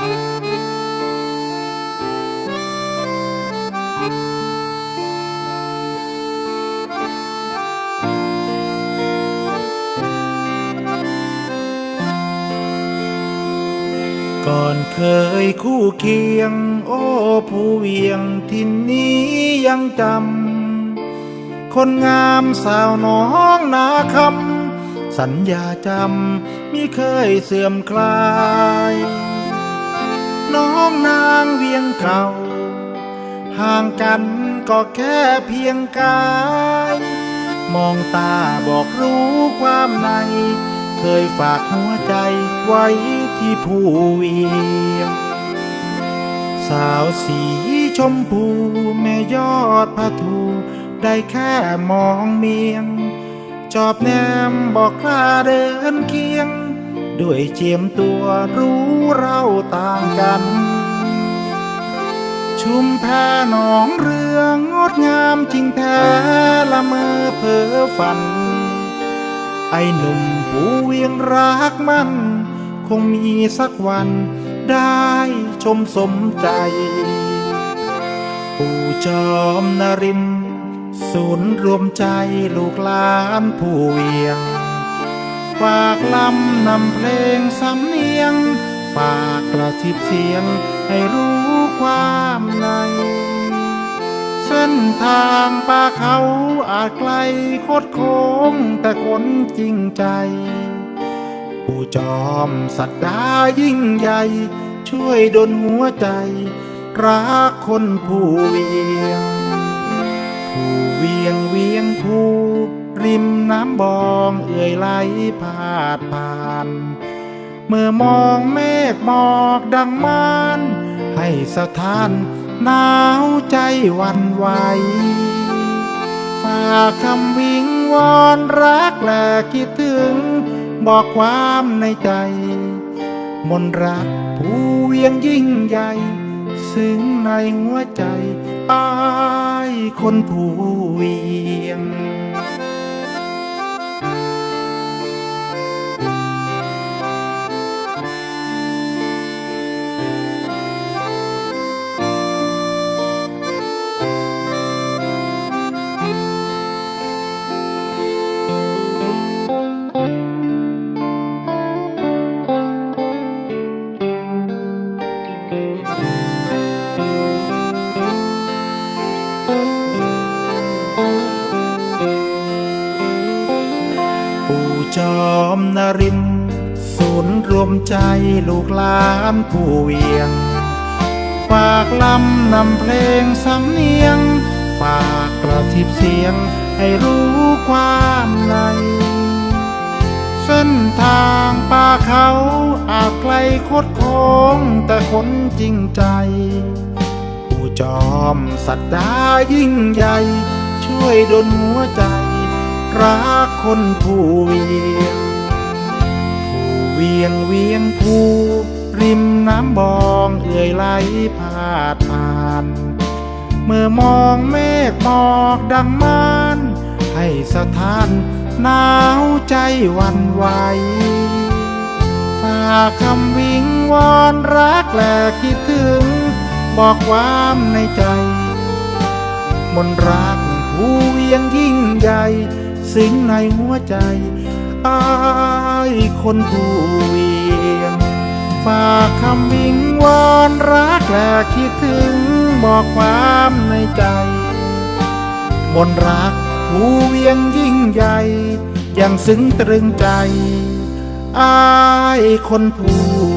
ก่อนเคยคู่เคียง โอ้ผู้เวียงทินนี้ยังจำ คนงามสาวน้องนาคำสัญญาจำมิเคยเสื่อมคลายางเวียงเก่า ห่างกันก็แค่เพียงกาย มองตาบอกรู้ความใน เคยฝากหัวใจไว้ที่ผู้เวียง สาวสีชมพูแม่ยอดพระทูได้แค่มองเมียง จอบแนมบอกกล้าเดินเคียง ด้วยเจียมตัวรู้เราต่างกัน ชุมแพหนองเรืองงดงามจริงแท้ละเมอเพ้อฝัน ไอหนุ่มผู้เวียงรักมัน คงมีสักวันได้ชมสมใจ ปู่จอมนรินศูนย์รวมใจลูกหลานผู้เวียง ฝากลำนำเพลงสำเนียง ฝากกระซิบเสียง ให้รู้ความใน เส้นทางป่าเขาอาจไกลโคดโค้งแต่คนจริงใจ ผู้จอมสัตดายิ่งใหญ่ ช่วยดลหัวใจ รักคนผู้เวียง ผู้เวียงเวียงผู้ริมน้ำบองเอื่อยไหลพาดผ่าน เมื่อมองเมฆหมอกดังมานให้สถานหนาวใจวันไหวฝากคำวิงวอนรักและคิดถึง บอกความในใจ มนต์รักผู้เวียงยิ่งใหญ่ซึ้งในหัวใจอายคนผู้เวียง ปู่จอมนรินทร์ศูนย์รวมใจลูกหลานผู้เวียง ฝากลำนำเพลงสำเนียง ฝากกระทิบเสียงให้รู้ความในเส้นทางางป่าเขาอาจไกลโคดโค้งแต่คนจริงใจ ผู้จอมสัตดายิ่งใหญ่ ช่วยดลหัวใจ รักคนผู้เวียง ผู้เวียงเวียงผู้ริมน้ำบองเอื่อยไหลพาดผ่าน เมื่อมองเมฆหมอกดังมานให้สถานหนาวใจวันไหว ฝากคำวิงวอนรักและคิดถึง บอกความในใจ มนต์รักผู้เวียงยิ่งใหญ่ซึ้งในหัวใจอายคนผู้เวียง ฝากคำวิงวอนรักและคิดถึง บอกความในใจ มนต์รักผู้เวียงยิ่งใหญ่ยังซึ้งตรึงใจ อายคนผู้